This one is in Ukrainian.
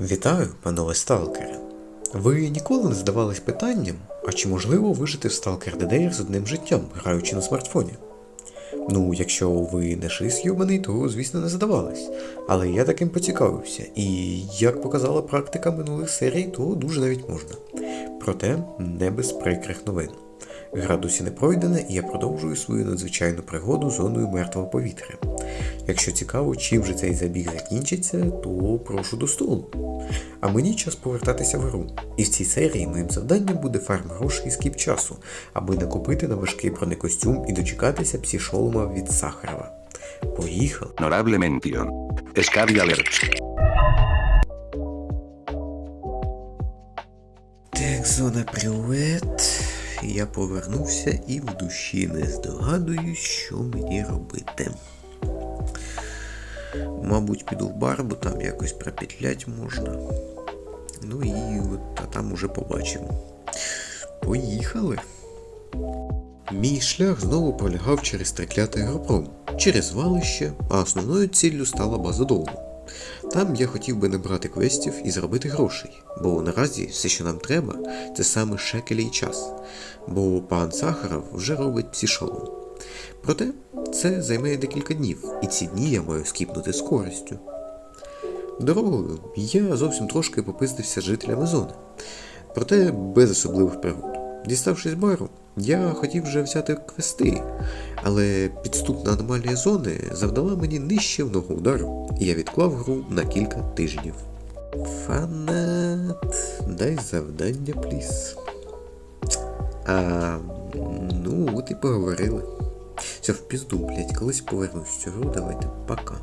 Вітаю, панове сталкери. Ви ніколи не задавались питанням, а чи можливо вижити в Stalker DDR з одним життям, граючи на смартфоні? Ну, якщо ви не шиз юбаний, то звісно не задавались. Але я таким поцікавився, і як показала практика минулих серій, то дуже навіть можна. Проте не без прикрих новин. Гра досі не пройдена, і я продовжую свою надзвичайну пригоду зоною мертвого повітря. Якщо цікаво, чим же цей забіг закінчиться, то прошу до столу. А мені час повертатися в гру. І в цій серії моїм завданням буде фарм грошей і скіп часу, аби накопити на важкий бронекостюм і дочекатися псішолома від Сахарова. Поїхали! Так, зона привет. Я повернувся і в душі не здогадуюсь, що мені робити. Мабуть, піду в бар, бо там якось пропетлять можна. Ну і от, а там уже побачимо. Поїхали. Мій шлях знову пролягав через триклятий агропром, через валище, а основною ціллю стала база долу. Там я хотів би набрати квестів і зробити грошей, бо наразі все, що нам треба, це саме шекелі і час, бо пан Сахаров вже робить псішолом. Проте це займе декілька днів, і ці дні я маю скіпнути з користю. Дорогою я зовсім трошки попиздився з жителями зони, проте без особливих пригод. Діставшись бару, я хотів вже взяти квести, але підступна аномалія зони завдала мені ногу удару, і я відклав гру на кілька тижнів. Фанат, дай завдання, пліс. А, ну, от і поговорили. Все, в пізду, блядь, колись повернусь в давайте, пока.